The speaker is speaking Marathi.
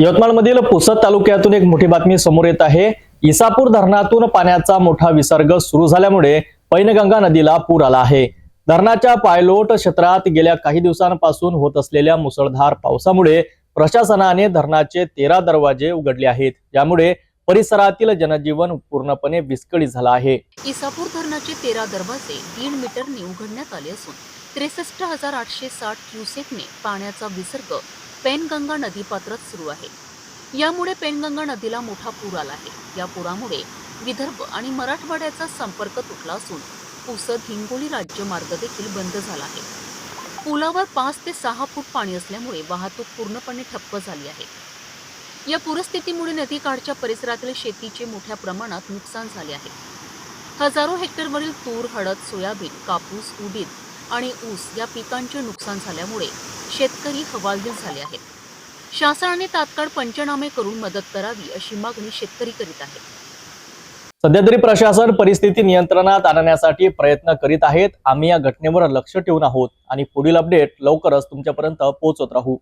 यवतमाळमधील पुसद तालुक्यातून एक मोठी बातमी समोर येत आहे. इसापूर धरणातून पाण्याचा मोठा विसर्ग सुरू झाल्यामुळे पैनगंगा नदीला पूर आला आहे. धरणाच्या पायलोट क्षेत्रात गेल्या काही दिवसांपासून होत असलेल्या मुसळधार पावसामुळे प्रशासनाने धरणाचे तेरा दरवाजे उघडले आहेत. यामुळे परिसरातील जनजीवन पूर्णपणे विस्कळीत झालं आहे. इसापूर धरणाचे तेरा दरवाजे दीड मीटरने उघडण्यात आले असून त्रेसष्ट हजार आठशे साठ क्युसेकने पाण्याचा विसर्ग पेनगंगा नदीपात्रात सुरू आहे. यामुळे पेनगंगा नदीला मोठा पूर आला आहे. या पुरामुळे विदर्भ आणि मराठवाड्याचा संपर्क तुटला असून पुसद हिंगोली राज्यमार्ग देखील बंद झाला आहे. पुलावर पाच ते सहा फूट पाणी असल्यामुळे वाहतूक पूर्णपणे ठप्प झाली आहे. या पूरस्थितीमुळे नदीकाठच्या परिसरातील शेतीचे मोठ्या प्रमाणात नुकसान झाले आहे. हजारो हेक्टरवरील तूर हळद सोयाबीन कापूस उडीद आणि ऊस या पिकांचे नुकसान झाल्यामुळे शेतकरी हवालदिल झाले आहेत. शासनाने तात्काळ पंचनामे करून मदत करावी अशी मागणी शेतकरी करीत आहेत. सध्या तरी प्रशासन परिस्थिती नियंत्रणात आणण्यासाठी प्रयत्न करीत आहेत. आम्ही या घटनेवर लक्ष ठेवून आहोत आणि पुढील अपडेट लवकरच तुमच्यापर्यंत पोहोचत राहू.